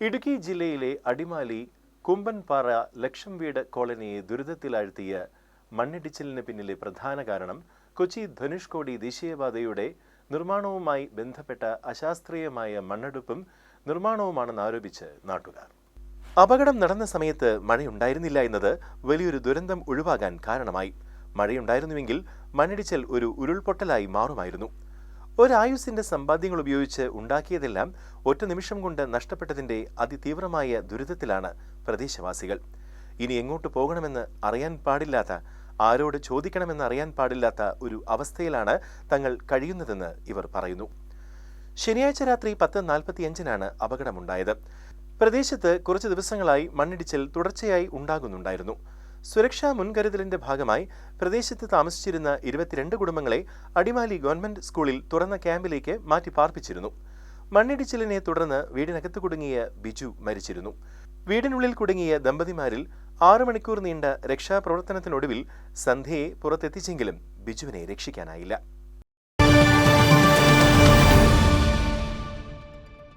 ഇടുക്കി ജില്ലയിലെ അടിമാലി കുമ്പൻപാറ ലക്ഷം വീട് കോളനിയെ ദുരിതത്തിലാഴ്ത്തിയ മണ്ണിടിച്ചിലിന് പിന്നിലെ പ്രധാന കാരണം കൊച്ചി ധനുഷ്കോടി ദേശീയപാതയുടെ നിർമ്മാണവുമായി ബന്ധപ്പെട്ട അശാസ്ത്രീയമായ മണ്ണെടുപ്പും നിർമ്മാണവുമാണെന്ന് ആരോപിച്ച് നാട്ടുകാർ. അപകടം നടന്ന സമയത്ത് മഴയുണ്ടായിരുന്നില്ല എന്നത് വലിയൊരു ദുരന്തം ഒഴിവാകാൻ കാരണമായി. മഴയുണ്ടായിരുന്നുവെങ്കിൽ മണ്ണിടിച്ചൽ ഒരു ഉരുൾപൊട്ടലായി മാറുമായിരുന്നു. ഒരായുസിന്റെ സമ്പാദ്യങ്ങൾ ഉപയോഗിച്ച് ഉണ്ടാക്കിയതെല്ലാം ഒറ്റ നിമിഷം കൊണ്ട് നഷ്ടപ്പെട്ടതിന്റെ അതിതീവ്രമായ ദുരിതത്തിലാണ് പ്രദേശവാസികൾ. ഇനി എങ്ങോട്ട് പോകണമെന്ന് അറിയാൻ പാടില്ലാത്ത ആരോട് ചോദിക്കണമെന്ന് അറിയാൻ പാടില്ലാത്ത ഒരു അവസ്ഥയിലാണ് തങ്ങൾ കഴിയുന്നതെന്ന് ഇവർ പറയുന്നു. ശനിയാഴ്ച രാത്രി പത്ത് നാൽപ്പത്തിയഞ്ചിനാണ് അപകടമുണ്ടായത്. പ്രദേശത്ത് കുറച്ച് ദിവസങ്ങളായി മണ്ണിടിച്ചിൽ തുടർച്ചയായി ഉണ്ടാകുന്നുണ്ടായിരുന്നു. സുരക്ഷാ മുൻകരുതലിന്റെ ഭാഗമായി പ്രദേശത്ത് താമസിച്ചിരുന്ന ഇരുപത്തിരണ്ട് കുടുംബങ്ങളെ അടിമാലി ഗവൺമെന്റ് സ്കൂളിൽ തുറന്ന ക്യാമ്പിലേക്ക് മാറ്റി പാർപ്പിച്ചിരുന്നു. മണ്ണിടിച്ചിലിനെ തുടർന്ന് വീടിനകത്ത് കുടുങ്ങിയ ബിജു മരിച്ചിരുന്നു. വീടിനുള്ളിൽ കുടുങ്ങിയ ദമ്പതിമാരിൽ ആറു മണിക്കൂർ നീണ്ട രക്ഷാപ്രവർത്തനത്തിനൊടുവിൽ സന്ധ്യയെ പുറത്തെത്തിച്ചെങ്കിലും ബിജുവിനെ രക്ഷിക്കാനായില്ല.